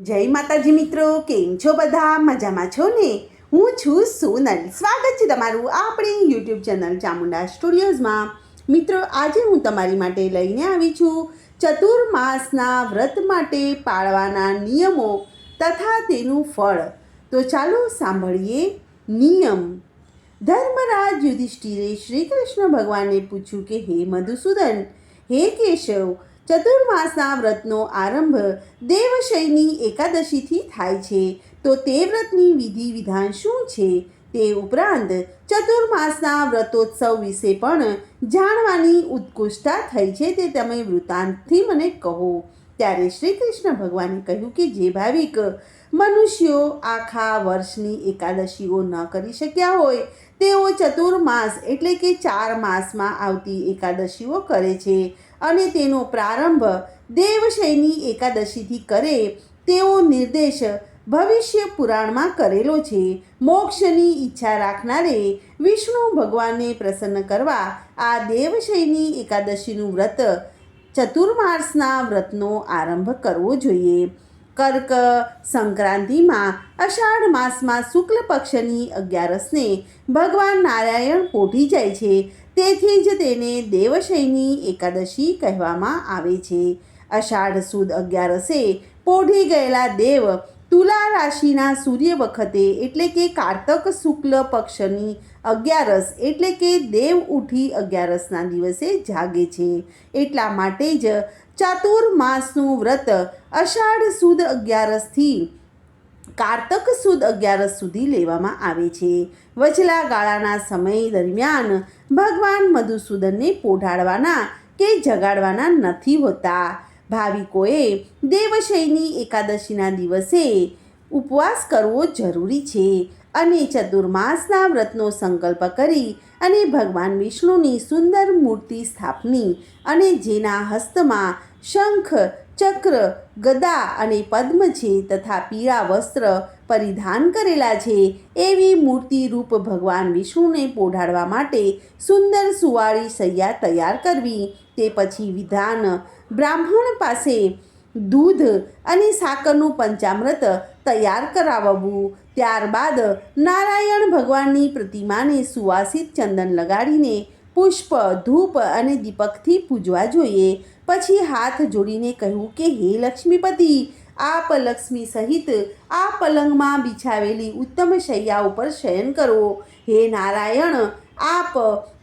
જય માતાજી મિત્રો, કેમ છો બધા? મજામાં છો ને? હું છું સોનલ. સ્વાગત છે તમારું આપણી યુટ્યુબ ચેનલ ચામુંડા સ્ટુડિયોઝમાં. મિત્રો, આજે હું તમારી માટે લઈને આવી છું ચતુર્માસના વ્રત માટે પાળવાના નિયમો તથા તેનું ફળ. તો ચાલો સાંભળીએ નિયમ. ધર્મરાજ યુધિષ્ઠિરે શ્રી કૃષ્ણ ભગવાનને પૂછ્યું કે, હે મધુસૂદન, હે કેશવ ચતુર્માસના વ્રતનો આરંભ દેવશયની એકાદશીથી થાય છે. તો તે વ્રતની વિધિ વિધાન શું છે? તે ઉપરાંત ચતુર્માસના વ્રતોત્સવ વિશે પણ જાણવાની ઉત્કૃષ્ટતા થઈ છે તે તમે વૃત્તાંતથી મને કહો. ત્યારે શ્રી કૃષ્ણ ભગવાને કહ્યું કે, જે ભાવિક મનુષ્યો આખા વર્ષની એકાદશીઓ ન કરી શક્યા હોય, તેઓ ચતુર્માસ એટલે કે ચાર માસમાં આવતી એકાદશીઓ કરે છે. અને તેનો પ્રારંભ દેવશયની એકાદશીથી કરે તેવો નિર્દેશ ભવિષ્ય પુરાણમાં કરેલો છે. મોક્ષની ઈચ્છા રાખનારે વિષ્ણુ ભગવાનને પ્રસન્ન કરવા આ દેવશયની એકાદશીનું વ્રત ચતુર્માસના વ્રતનો આરંભ કરવો જોઈએ. કર્ક સંક્રાંતિમાં અષાઢ માસમાં શુક્લ પક્ષની અગિયારસને ભગવાન નારાયણ પોઢી જાય છે. તેથી જ તેને દેવશયની એકાદશી કહેવામાં આવે છે. અષાઢ સુદ અગિયારસે પોઢી ગયેલા દેવ તુલા રાશિના સૂર્ય વખતે એટલે કે કારતક શુક્લ પક્ષની અગિયારસ એટલે કે દેવ ઉઠી અગિયારસના દિવસે જાગે છે. એટલા માટે જ ચાતુર્માસનું વ્રત અષાઢ સુદ અગિયારસથી કારતક સુદ અગિયારસ સુધી લેવામાં આવે છે. વચલા ગાળાના સમય દરમિયાન ભગવાન મધુસૂદનને પોઢાડવાના કે જગાડવાના નથી હોતા. ભાવિકોએ દેવશયની એકાદશીના દિવસે ઉપવાસ કરવો જરૂરી છે અને ચતુર્માસના વ્રતનો સંકલ્પ કરી અને ભગવાન વિષ્ણુની સુંદર મૂર્તિ સ્થાપની અને જેના હસ્તમાં શંખ, ચક્ર, ગદા અને પદ્મ છે તથા પીળા વસ્ત્ર પરિધાન કરેલા છે એવી મૂર્તિ રૂપ ભગવાન વિષ્ણુને પોઢાડવા માટે સુંદર સુવાળી સૈયા તૈયાર કરવી. તે પછી વિધાન, બ્રાહ્મણ પાસે દૂધ અને સાકરનું પંચામૃત તૈયાર કરાવવું. ત્યારબાદ નારાયણ ભગવાનની પ્રતિમાને સુવાસિત ચંદન લગાડીને પુષ્પ, ધૂપ અને દીપકથી પૂજવા જોઈએ. પછી હાથ જોડીને કહ્યું કે, હે લક્ષ્મીપતિ આપ પલક્ષ્મી સહિત આ પલંગમાં બિછાવેલી ઉત્તમ શૈયા ઉપર શયન કરવો હે નારાયણ, આપ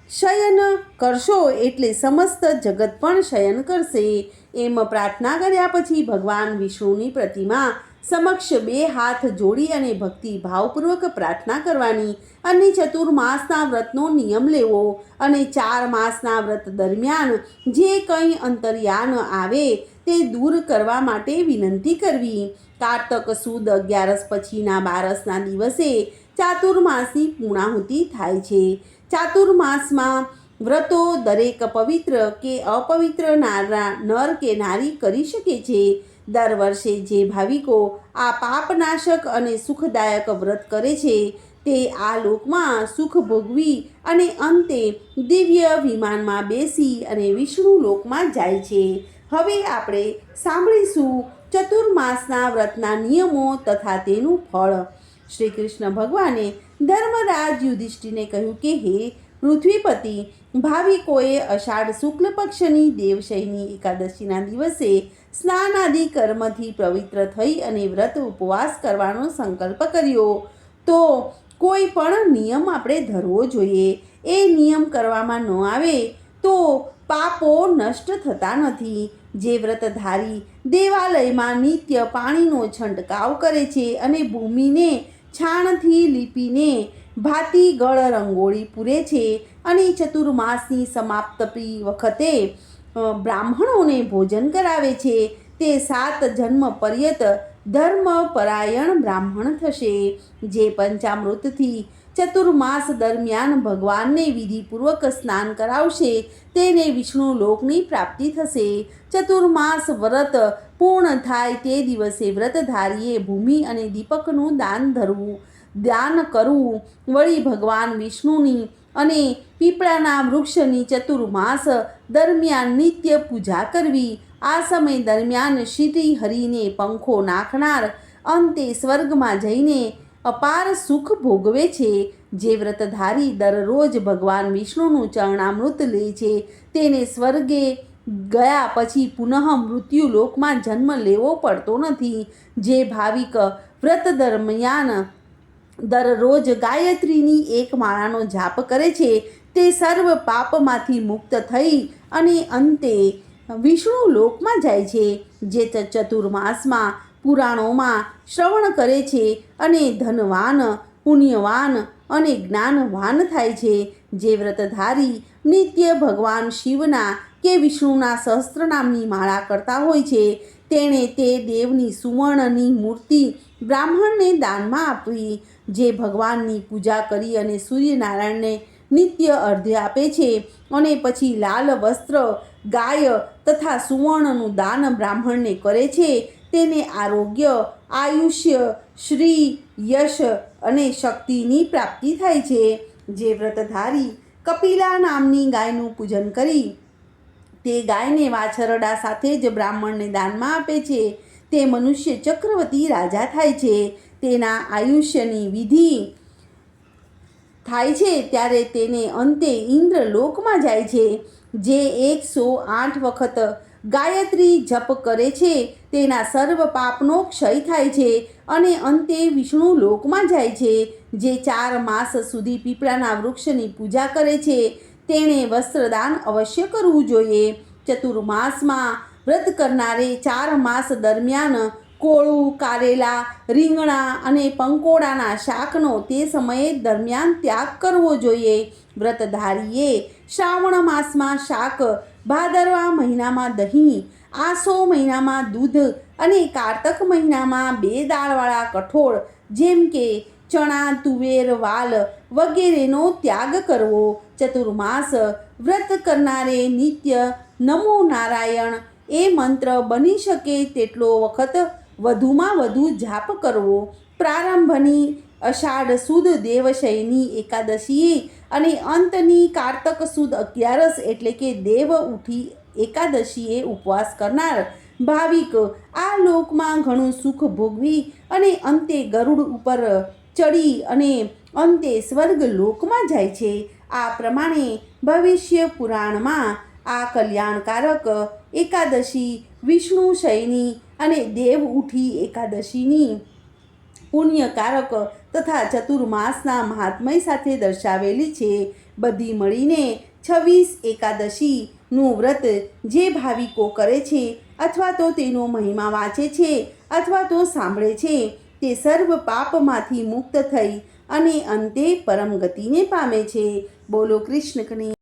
શયન કરશો એટલે સમસ્ત જગત પણ શયન કરશે. એમ પ્રાર્થના કર્યા પછી ભગવાન વિષ્ણુની પ્રતિમા સમક્ષ બે હાથ જોડી અને ભક્તિ ભાવપૂર્વક પ્રાર્થના કરવાની અને ચતુર્માસના વ્રતનો નિયમ લેવો અને ચાર માસના વ્રત દરમિયાન જે કંઈ અંતર્યાન આવે તે દૂર કરવા માટે વિનંતી કરવી. કારતક સુદ અગિયારસ પછીના બારસના દિવસે ચાતુર્માસની પૂર્ણાહુતિ થાય છે. ચાતુર્માસમાં વ્રતો દરેક પવિત્ર કે અપવિત્ર નારા, નર કે નારી કરી શકે છે. દર વર્ષે જે ભાવિકો આ પાપનાશક અને સુખદાયક વ્રત કરે છે, તે આ લોકમાં સુખ ભોગવી અને અંતે દિવ્ય વિમાનમાં બેસી અને વિષ્ણુ લોકમાં જાય છે. હવે આપણે સાંભળીશું ચતુર્માસના વ્રતના નિયમો તથા તેનું ફળ. શ્રી કૃષ્ણ ભગવાને ધર્મરાજ યુધિષ્ઠિને કહ્યું કે, હે પૃથ્વીપતિ, ભાવિકોએ અષાઢ શુક્લ પક્ષની દેવશયની એકાદશીના દિવસે સ્નાન આદિ કર્મથી પવિત્ર થઈ અને વ્રત ઉપવાસ કરવાનો સંકલ્પ કર્યો. તો કોઈ પણ નિયમ આપણે ધરવો જોઈએ. એ નિયમ કરવામાં ન આવે તો પાપો નષ્ટ થતા નથી. જે વ્રતધારી દેવાલયમાં નિત્ય પાણીનો છંટકાવ કરે છે અને ભૂમિને, છાણથી લીપીને ભાતી ગળ રંગોળી પૂરે છે અને ચતુર્માસની સમાપ્તપી વખતે બ્રાહ્મણોને ભોજન કરાવે છે. તે સાત જન્મ પર્યત ધર્મપરાયણ બ્રાહ્મણ થશે. જે પંચામૃતથી ચતુર્માસ દરમિયાન ભગવાનને વિધિપૂર્વક સ્નાન કરાવશે. તેને વિષ્ણુ લોકની પ્રાપ્તિ થશે. ચતુર્માસ વ્રત પૂર્ણ થાય તે દિવસે વ્રતધારીએ ભૂમિ અને દીપકનું દાન ધરવું દાન કરવું. વળી ભગવાન વિષ્ણુની અને પીપળાના વૃક્ષની ચતુર્માસ દરમિયાન નિત્ય પૂજા કરવી. આ સમય દરમિયાન શ્રી હરિને પંખો નાખનાર અંતે સ્વર્ગમાં જઈને અપાર સુખ ભોગવે છે. જે વ્રતધારી દરરોજ ભગવાન વિષ્ણુનું ચરણામૃત લે છે, તેને સ્વર્ગે ગયા પછી પુનઃ મૃત્યુ લોકમાં જન્મ લેવો પડતો નથી. જે ભાવિક વ્રત દરમિયાન દરરોજ ગાયત્રીની એક માળાનો જાપ કરે છે, તે સર્વ પાપમાંથી મુક્ત થઈ અને અંતે વિષ્ણુ લોકમાં જાય છે. જે ચતુર્માસમાં પુરાણોમાં શ્રવણ કરે છે અને ધનવાન, પુણ્યવાન અને જ્ઞાનવાન થાય છે. જે વ્રતધારી નિત્ય ભગવાન શિવના કે વિષ્ણુના સહસ્ત્રનામની માળા કરતા હોય છે, તેણે તે દેવની સુવર્ણની મૂર્તિ બ્રાહ્મણને દાનમાં આપવી. જે ભગવાનની પૂજા કરી અને સૂર્યનારાયણને નિત્ય અર્ધ્ય આપે છે અને પછી લાલ વસ્ત્ર, ગાય તથા સુવર્ણનું દાન બ્રાહ્મણને કરે છે તેને આરોગ્ય, આયુષ્ય, શ્રી, યશ અને શક્તિની પ્રાપ્તિ થાય છે. જે વ્રતધારી કપિલા નામની ગાયનું પૂજન કરી તે ગાયને વાછરડા સાથે જ બ્રાહ્મણને દાનમાં આપે છે. તે મનુષ્ય ચક્રવર્તી રાજા થાય છે. તેના આયુષ્યની વિધિ થાય છે ત્યારે તેને અંતે ઇન્દ્રલોકમાં જાય છે. જે એકસો આઠ વખત ગાયત્રી જપ કરે છે. તેના સર્વ પાપનો ક્ષય થાય છે અને અંતે વિષ્ણુ લોકમાં જાય છે. જે ચાર માસ સુધી પીપળાના વૃક્ષની પૂજા કરે છે. તેણે વસ્ત્રદાન અવશ્ય કરવું જોઈએ. ચતુર્માસમાં વ્રત કરનારે ચાર માસ દરમિયાન કોળું, કારેલા, રીંગણા અને પંકોડાના શાકનો તે સમયે દરમિયાન ત્યાગ કરવો જોઈએ. વ્રતધારીએ શ્રાવણ માસમાં શાક ભાદરવા મહિનામાં દહીં, આસો મહિનામાં દૂધ અને કારતક મહિનામાં બે દાળવાળા કઠોળ, જેમ કે ચણા, તુવેર, વાલ વગેરેનો ત્યાગ કરવો. ચતુર્માસ વ્રત કરનારે નિત્ય નમો નારાયણ એ મંત્ર બની શકે તેટલો વખત વધુમાં વધુ જાપ કરવો. પ્રારંભની અષાઢ સુદ દેવશયની એકાદશીએ અને અંતની કારતક સુદ અગિયારસ એટલે કે દેવ ઉઠી એકાદશીએ ઉપવાસ કરનાર. ભાવિક, આ લોકમાં ઘણું સુખ ભોગવી અને અંતે ગરુડ ઉપર ચડી અને અંતે સ્વર્ગ લોકમાં જાય છે. આ પ્રમાણે ભવિષ્ય પુરાણમાં આ કલ્યાણકારક એકાદશી વિષ્ણુ શયની અને દેવ ઉઠી એકાદશીની પુણ્યકારક તથા ચતુર્માસના મહાત્મય સાથે દર્શાવેલી છે. બધી મળીને છવ્વીસ એકાદશીનું વ્રત જે ભાવિકો કરે છે અથવા તો તેનો મહિમા વાંચે છે અથવા તો સાંભળે છે તે સર્વ પાપમાંથી મુક્ત થઈ અને અંતે પરમ ગતિને પામે છે. બોલો કૃષ્ણ